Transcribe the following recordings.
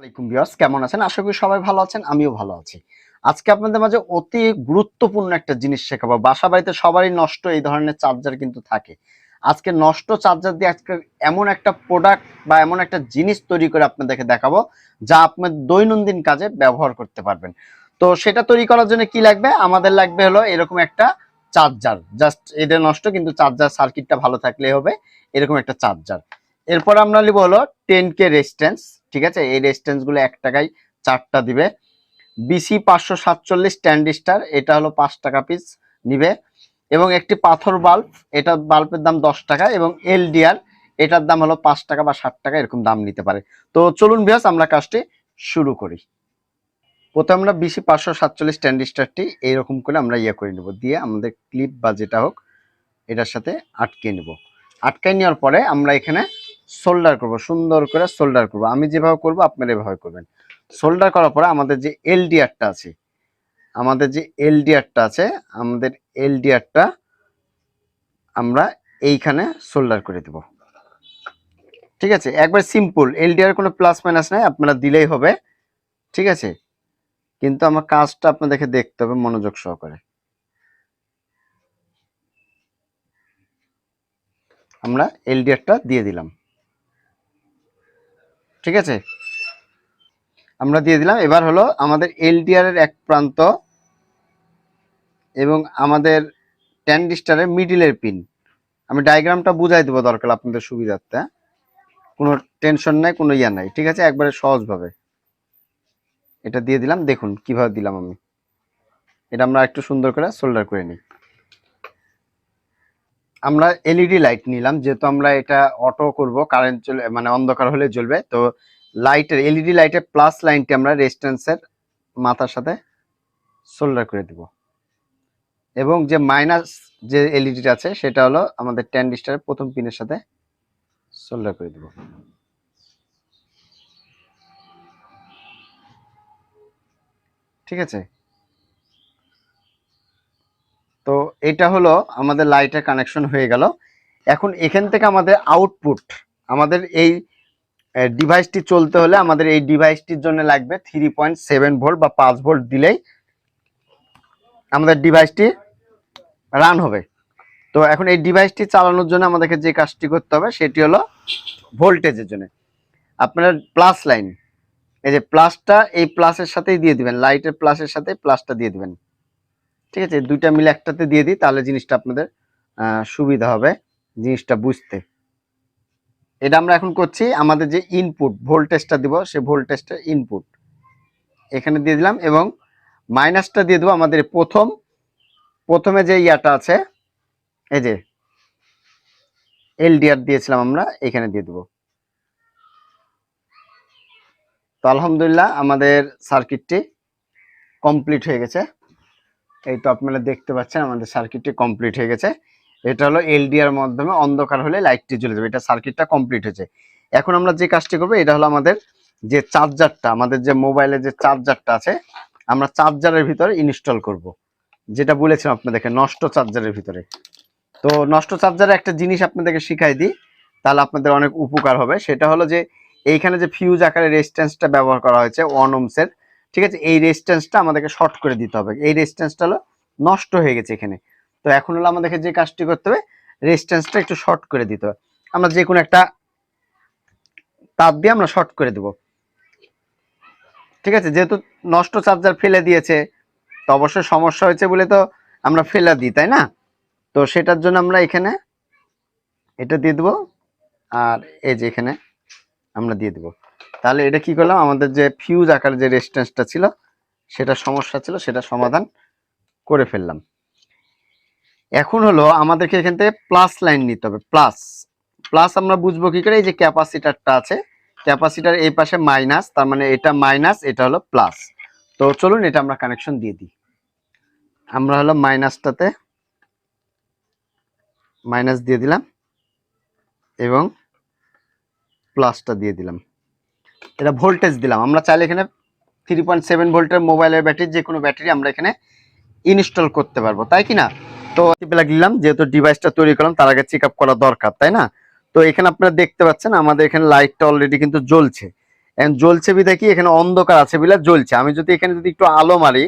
আলাইকুম ভিউয়ার্স, কেমন আছেন? আশা করি সবাই ভালো আছেন, আমিও ভালো আছি। আজকে আপনাদের মাঝে অতি গুরুত্বপূর্ণ একটা জিনিস শেখাবো। বাসা বাড়িতে সবারই নষ্ট এই ধরনের চার্জার কিন্তু থাকে। আজকে নষ্ট চার্জার দিয়ে আজকে এমন একটা প্রোডাক্ট বা এমন একটা জিনিস তৈরি করে আপনাদেরকে দেখাবো, যা আপনার দৈনন্দিন কাজে ব্যবহার করতে পারবেন। তো সেটা তৈরি করার জন্য কি লাগবে? আমাদের লাগবে হলো এরকম একটা চার্জার। জাস্ট এটা নষ্ট, কিন্তু চার্জার সার্কিটটা ভালো থাকলে হবে, এরকম একটা চার্জার। এরপর আমরা নিব হলো টেন কে রেজিস্ট্যান্স ঠিক আছে? এই রেজিস্ট্যান্সগুলো এক টাকায় চারটা দিবে। বিসি পাঁচশো সাতচল্লিশ স্ট্যান্ডিস্টার এটা হলো পাঁচ টাকা পিস নিবে। এবং একটি পাথর বাল্ব এটা বাল্বের দাম দশ টাকা এবং এলডিআর এটার দাম হলো পাঁচ টাকা বা ষাট টাকা, এরকম দাম নিতে পারে। তো চলুন ভিয়াস আমরা কাজটি শুরু করি। প্রথমে আমরা বিসি পাঁচশো সাতচল্লিশ স্ট্যান্ডিস্টারটি এইরকম করে আমরা ইয়ে করে নেব। দিয়ে আমাদের ক্লিপ বা যেটা হোক, এটার সাথে আটকে নেব। আটকে নেওয়ার পরে আমরা এখানে সোল্ডার করব, সুন্দর করে সোল্ডার করব। আমি যেভাবে করব, আপনারা এভাবে করবেন। সোল্ডার করার পরে আমাদের যে এলডিআরটা আছে, আমাদের যে এলডিআরটা আছে, আমাদের এলডিআরটা আমরা এইখানে সোল্ডার করে দেব। ঠিক আছে? একবার সিম্পল এলডিআর কোনো প্লাস মাইনাস নাই, আপনারা দিলেই হবে। ঠিক আছে? কিন্তু আমার কাজটা আপনাদেরকে দেখতে হবে মনোযোগ সহকারে। আমরা এলডিআরটা দিয়ে দিলাম। ঠিক আছে? আমরা দিয়ে দিলাম। এবার হলো আমাদের এলডিআর এর এক প্রান্ত এবং আমাদের ট্যান্ডিস্টারের মিডিলের পিন আমি ডায়াগ্রামটা বুঝাই দেবো দরকার আপনাদের সুবিধার্থে হ্যাঁ? কোনো টেনশন নাই, কোনো ইয়া নাই, ঠিক আছে? একবারে সহজভাবে। এটা দিয়ে দিলাম। দেখুন, কীভাবে দিলাম আমি। এটা আমরা একটু সুন্দর করে সোল্ডার করে নিই। আমরা এলইডি লাইট নিলাম, যেহেতু আমরা এটা অটো করব কারেন্ট চলে মানে অন্ধকার হলে জ্বলবে, তো লাইটের এলইডি লাইটের প্লাস লাইনটি আমরা রেজিস্ট্যান্সের মাথার সাথে সোল্ডার করে দিব। এবং যে মাইনাস যে এলইডিটা আছে, সেটা হলো আমাদের ট্যান্ডিস্টারের প্রথম পিনের সাথে সোল্ডার করে দিব। ঠিক আছে? তো এটা হলো আমাদের লাইটের কানেকশন হয়ে গেল। এখন এখান থেকে আমাদের আউটপুট আমাদের এই ডিভাইসটি চলতে হলে আমাদের এই ডিভাইসটির জন্য লাগবে থ্রি পয়েন্ট সেভেন ভোল্ট বা পাঁচ ভোল্ট দিলেই আমাদের ডিভাইসটি রান হবে। তো এখন এই ডিভাইসটি চালানোর জন্য আমাদেরকে যে কাজটি করতে হবে সেটি হলো ভোল্টেজের জন্য। আপনার প্লাস লাইন এই যে প্লাসটা এই প্লাসের সাথেই দিয়ে দিবেন লাইটের প্লাসের সাথে প্লাসটা দিয়ে দিবেন। ঠিক আছে, দুইটা মিলে একটাতে দিয়ে দিই, তাহলে জিনিসটা আপনাদের সুবিধা হবে জিনিসটা বুঝতে। এটা আমরা এখন করছি আমাদের যে ইনপুট ভোল্টেজটা দিব সেই ভোল্টেজটা ইনপুট এখানে দিয়ে দিলাম এবং মাইনাসটা দিয়ে দেবো আমাদের প্রথম, প্রথমে যে ইয়াটা আছে, এই যে এলডিআর দিয়েছিলাম আমরা, এখানে দিয়ে দেবো। তো আলহামদুলিল্লাহ আমাদের সার্কিটটি কমপ্লিট হয়ে গেছে। এই তো আপনারা দেখতে পাচ্ছেন, আমাদের সার্কিটটি কমপ্লিট হয়ে গেছে। এটা হলো এলডিআর মাধ্যমে অন্ধকার হলে লাইটটি জ্বলে যাবে। এটা সার্কিটটা কমপ্লিট হয়েছে। এখন আমরা যে কাজটি করব, এটা হলো আমাদের যে চার্জারটা আমাদের যে মোবাইলের যে চার্জারটা আছে, আমরা চার্জারের ভিতরে ইনস্টল করব। যেটা বলেছিলাম আপনাদেরকে, নষ্ট চার্জারের ভিতরে। তো নষ্ট চার্জারে একটা জিনিস আপনাদেরকে শিখাই দিই, তাহলে আপনাদের অনেক উপকার হবে। সেটা হলো যে, এইখানে যে ফিউজ আকারে রেজিস্ট্যান্সটা ব্যবহার করা হয়েছে ওয়ান ওমসের ঠিক আছে? এই রেজিস্ট্যান্সটা আমাদেরকে শর্ট করে দিতে হবে। এই রেজিস্ট্যান্সটা হলো নষ্ট হয়ে গেছে এখানে। তো এখন হলো আমাদেরকে যে কাজটি করতে হবে রেজিস্ট্যান্সটা একটু শর্ট করে দিতে হবে। আমরা যে কোনো একটা তার দিয়ে আমরা শর্ট করে দেব। ঠিক আছে? যেহেতু নষ্ট চার্জার ফেলে দিয়েছে, তো অবশ্যই সমস্যা হয়েছে বলে তো আমরা ফেলে দিই, তাই না? তো সেটার জন্য আমরা এখানে এটা দিয়ে দেবো, আর এই যে এখানে আমরা দিয়ে দেবো। তাহলে এটা কি করলাম? আমাদের যে ফিউজ আকার যে রেজিস্ট্যান্সটা ছিল, সেটা সমস্যা ছিল, সেটা সমাধান করে ফেললাম। এখন হলো আমাদেরকে এখান থেকে প্লাস লাইন নিতে হবে প্লাস প্লাস আমরা বুঝব কি করে? এই যে ক্যাপাসিটারটা আছে ক্যাপাসিটার এই পাশে মাইনাস তার মানে এটা মাইনাস এটা হলো প্লাস তো চলুন এটা আমরা কানেকশন দিয়ে দিই। আমরা হলো মাইনাসটাতে মাইনাস দিয়ে দিলাম এবং প্লাসটা দিয়ে দিলাম। এটা ভোল্টেজ দিলাম। আমরা চাইলে এখানে থ্রি পয়েন্ট সেভেন ভোল্টের মোবাইলের ব্যাটারি যে কোনো ব্যাটারি আমরা এখানে ইনস্টল করতে পারব, তাই কি না? তো দিলাম যেহেতু ডিভাইসটা তৈরি করলাম, তার আগে চেক করা দরকার, তাই না? তো এখানে আপনারা দেখতে পাচ্ছেন, আমাদের এখানে লাইটটা অলরেডি কিন্তু জ্বলছে। জ্বলছে বিধে কি, এখানে অন্ধকার আছে বিলে জ্বলছে। আমি যদি এখানে যদি একটু আলো মারি,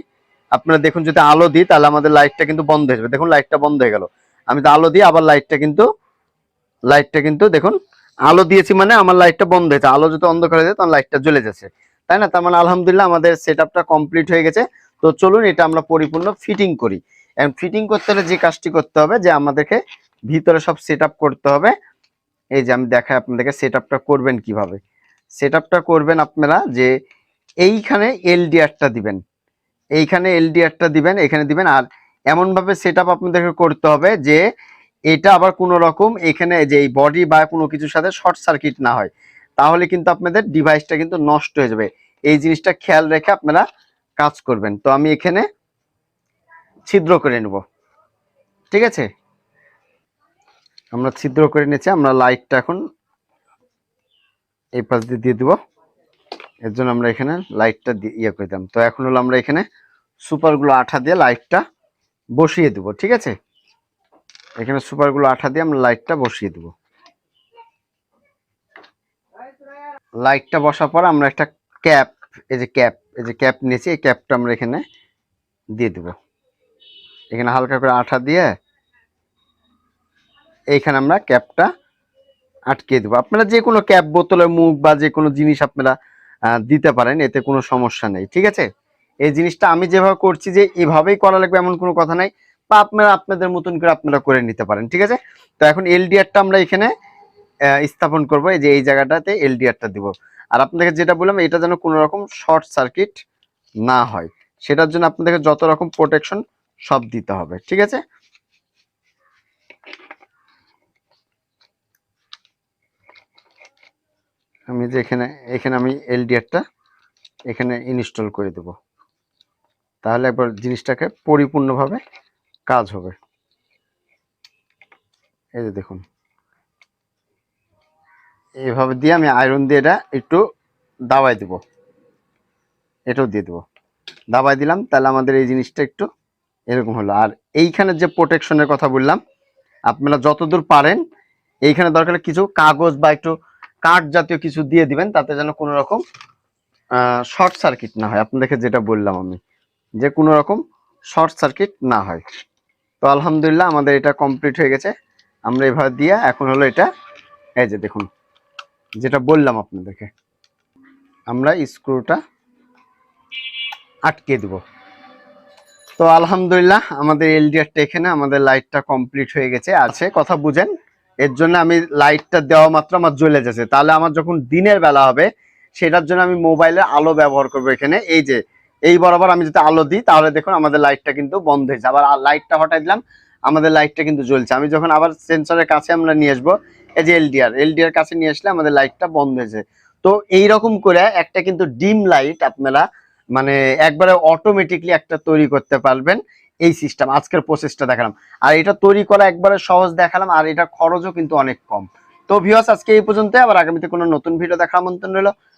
আপনারা দেখুন যদি আলো দিই, তাহলে আমাদের লাইটটা কিন্তু বন্ধ হয়ে যাবে। দেখুন লাইটটা বন্ধ হয়ে গেল। আমি তো আলো দিই আবার লাইটটা কিন্তু লাইটটা কিন্তু দেখুন আলো দিয়েছি মানে আমার লাইটটা বন্ধ হয়েছে। আলো যদি অন্ধকার হয়ে যায় তখন লাইটটা জ্বলে যাচ্ছে। তাই না? তার মানে আলহামদুলিল্লাহ আমাদের সেট কমপ্লিট হয়ে গেছে। তো চলুন এটা আমরা পরিপূর্ণ ফিটিং করি। এবং ফিটিং করতে হলে যে কাজটি করতে হবে, যে আমাদেরকে ভিতরে সব সেট করতে হবে, এই যে আমি দেখাই আপনাদেরকে সেট করবেন কীভাবে। সেট করবেন আপনারা যে এইখানে এলডিআরটা দিবেন। এইখানে এলডিআরটা দিবেন, এখানে দিবেন। আর এমনভাবে সেট আপনাদেরকে করতে হবে যে এটা আবার কোনো রকম এখানে যে এই বডি বা কোনো কিছুর সাথে শর্ট সার্কিট না হয়, তাহলে কিন্তু আপনাদের ডিভাইসটা কিন্তু নষ্ট হয়ে যাবে। এই জিনিসটা খেয়াল রেখে আপনারা কাজ করবেন। তো আমি এখানে ছিদ্র করে নেব। ঠিক আছে? আমরা ছিদ্র করে নিয়েছি আমরা লাইটটা এখন এই পাশ দিয়ে দিয়ে দেবো। এর জন্য আমরা এখানে লাইটটা ইয়ে করে দিলাম। তো এখন হলো আমরা এখানে সুপারগুলো আঠা দিয়ে লাইটটা বসিয়ে দেবো, ঠিক আছে? এখানে সুপারগুলো আঠা দিয়ে আমরা লাইটটা বসিয়ে দেব। লাইটটা বসার পর আমরা একটা ক্যাপ, এই যে ক্যাপ, এই যে ক্যাপ নিয়েছি, এই ক্যাপটা আমরা এখানে দিয়ে দেব। এখানে হালকা করে আঠা দিয়ে এইখানে আমরা ক্যাপটা আটকে দেবো। আপনারা যে কোনো ক্যাপ বোতলের মুখ বা যে কোনো জিনিস আপনারা দিতে পারেন, এতে কোনো সমস্যা নেই, ঠিক আছে? এই জিনিসটা আমি যেভাবে করছি যে এভাবেই করা লাগবে, এমন কোনো কথা নাই। বা আপনারা আপনাদের মতন করে আপনারা করে নিতে পারেন, ঠিক আছে? তো এখন এলডিআরটা আমরা এখানে স্থাপন করব, এই যে এই জায়গাটাতে এলডিআরটা দিব। আর আপনাদেরকে যেটা বললাম, এটা যেন কোনো রকম শর্ট সার্কিট না হয়। সেটার জন্য আপনাদেরকে যত রকম প্রোটেকশন সব দিতে হবে, ঠিক আছে? আমি যে এখানে এখানে আমি এলডিআরটা এখানে ইনস্টল করে দেব। তাহলে একবার জিনিসটাকে পরিপূর্ণভাবে কাজ হবে। এই যে দেখুন। এভাবে দিয়ে আমি আয়রন দিয়ে এটা একটু দাবাই দেব। এটাও দিয়ে দেবো। দাবাই দিলাম, তাহলে আমাদের এই জিনিসটা একটু এরকম হলো। আর এইখানে যে প্রোটেকশনের কথা বললাম, আপনারা যতদূর পারেন, এইখানে দরকার কিছু কাগজ বা একটু কাঠ জাতীয় কিছু দিয়ে দিবেন, তাতে যেন কোনো রকম শর্ট সার্কিট না হয়। আপনাদেরকে যেটা বললাম আমি, যে কোনো রকম শর্ট সার্কিট না হয়। তো আলহামদুলিল্লাহ আমাদের এটা কমপ্লিট হয়ে গেছে। আমরা এভাবে দিয়ে এখন হলো এটা, এই যে দেখুন, যেটা বললাম আপনাদেরকে, আমরা স্ক্রুটা আটকে দেব। তো আলহামদুলিল্লাহ আমাদের এলডিআরটা এখানে, আমাদের লাইটটা কমপ্লিট হয়ে গেছে, আছে, কথা বুঝেন। এর জন্য আমি লাইটটা দেওয়া মাত্র আমার জ্বলে যাচ্ছে। তাহলে আমার যখন দিনের বেলা হবে, সেটার জন্য আমি মোবাইলের আলো ব্যবহার করব এখানে। এই যে এই বরাবর আমি যদি আলো দিই, তাহলে দেখুন আমাদের লাইটটা কিন্তু বন্ধ হয়েছে। আবার লাইটটা হটাই দিলাম, আমাদের লাইটটা কিন্তু জ্বলছে। আমি যখন আবার সেন্সরের কাছে আমরা নিয়ে আসব, এই যে এলডিআর এলডিআর কাছে নিয়ে আসলে আমাদের লাইটটা বন্ধ হয়েছে তো এই রকম করে একটা কিন্তু ডিম লাইট আপনারা মানে একবারে অটোমেটিকলি একটা তৈরি করতে পারবেন এই সিস্টেম আজকের প্রসেসটা দেখালাম। আর এটা তৈরি করা একবারে সহজ দেখালাম, আর এটা খরচও কিন্তু অনেক কম। তো ভিউয়ার্স আজকে এই পর্যন্ত আবার আগামীতে কোনো নতুন ভিডিও দেখার আমন্ত্রণ রইল।